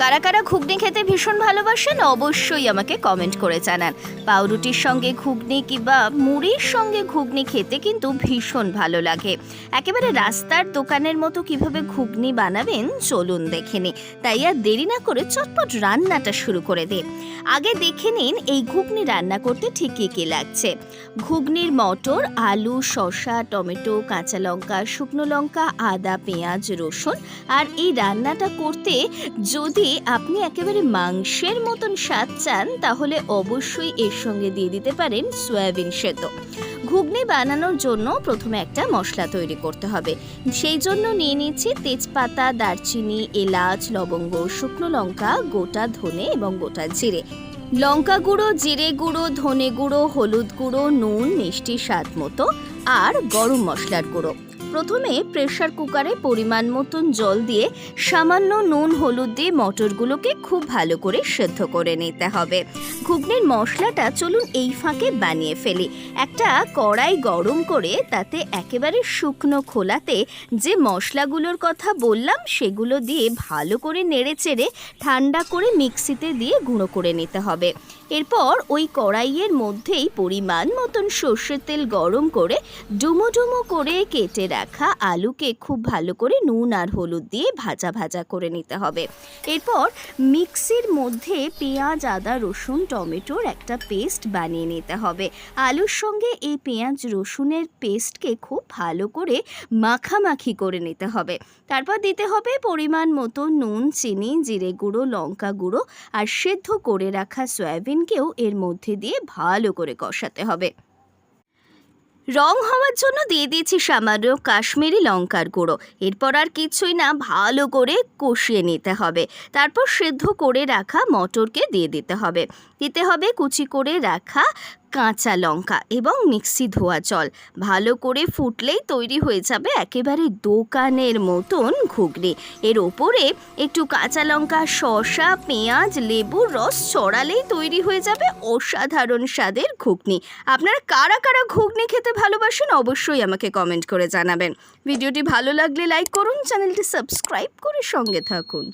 কারা কারা ঘুগনি খেতে ভীষণ ভালোবাসেন, অবশ্যই আমাকে কমেন্ট করে জানান। পাউরুটির সঙ্গে ঘুগনি কিংবা মুড়ির সঙ্গে ঘুগনি খেতে কিন্তু ভীষণ ভালো লাগে। একেবারে রাস্তার দোকানের মতো কীভাবে ঘুগনি বানাবেন, চলুন দেখে নি তাই আর দেরি না করে চটপট রান্নাটা শুরু করে দিন আগে দেখে নিন এই ঘুগনি রান্না করতে ঠিক কী কী লাগছে। ঘুগনির মটর, আলু, শসা, টমেটো, কাঁচা লঙ্কা, শুকনো লঙ্কা, আদা, পেঁয়াজ, রসুন। আর এই রান্নাটা করতে যদি আপনি একেবারে মাংসের মতন স্বাদ চান, তাহলে অবশ্যই এর সঙ্গে দিয়ে দিতে পারেন সয়াবিন সেদ্ধ। ঘুগনি বানানোর জন্য প্রথমে একটা মশলা তৈরি করতে হবে। সেই জন্য নিয়ে নিচ্ছি তেজপাতা, দারচিনি, এলাচ, লবঙ্গ, শুকনো লঙ্কা, গোটা ধনে এবং গোটা জিরে। লঙ্কা গুঁড়ো, জিরে গুঁড়ো, ধনে গুঁড়ো, হলুদ গুঁড়ো, নুন, মিষ্টি স্বাদ মতো, আর গরম মশলার গুঁড়ো। প্রথমে প্রেসার কুকারে পরিমাণ মতন জল দিয়ে সামান্য নুন, হলুদ দিয়ে মটরগুলোকে খুব ভালো করে সেদ্ধ করে নিতে হবে। ঘুগনির মশলাটা চলুন এই ফাঁকে বানিয়ে ফেলি। একটা কড়াই গরম করে তাতে একেবারে শুকনো খোলাতে যে মশলাগুলোর কথা বললাম, সেগুলো দিয়ে ভালো করে নেড়ে চেড়ে ঠান্ডা করে মিক্সিতে দিয়ে গুঁড়ো করে নিতে হবে। এরপর ওই কড়াইয়ের মধ্যেই পরিমাণ মতন সর্ষের তেল গরম করে ডুমো ডুমো করে কেটে রাখা আলুকে খুব ভালো করে নুন আর হলুদ দিয়ে ভাজা ভাজা করে নিতে হবে। এরপর মিক্সির মধ্যে পেঁয়াজ, আদা, রসুন, টমেটোর একটা পেস্ট বানিয়ে নিতে হবে। আলুর সঙ্গে এই পেঁয়াজ, রসুনের পেস্টকে খুব ভালো করে মাখামাখি করে নিতে হবে। তারপর দিতে হবে পরিমাণ মতো নুন, চিনি, জিরে গুঁড়ো, লঙ্কা গুঁড়ো আর সেদ্ধ করে রাখা সয়াবিনকেও এর মধ্যে দিয়ে ভালো করে কষাতে হবে। রং হওয়ার জন্য দিয়ে দিয়েছি সামান্য কাশ্মীরি লঙ্কার গুঁড়ো। এরপর আর কিছুই না, ভালো করে কষিয়ে নিতে হবে। তারপর সেদ্ধ করে রাখা মটরকে দিয়ে দিতে হবে। দিতে হবে কুচি করে রাখা কাঁচা লঙ্কা এবং মিক্সি ধোয়া জল। ভালো করে ফুটলেই তৈরি হয়ে যাবে একেবারে দোকানের মতন ঘুগনি। এর ওপরে একটু কাঁচা লঙ্কা, শসা, পেঁয়াজ, লেবুর রস ছড়ালেই তৈরি হয়ে যাবে অসাধারণ স্বাদের ঘুগনি। আপনারা কারা কারা ঘুগনি খেতে ভালোবাসেন অবশ্যই আমাকে কমেন্ট করে জানাবেন। ভিডিওটি ভালো লাগলে লাইক করুন, চ্যানেলটি সাবস্ক্রাইব করে সঙ্গে থাকুন।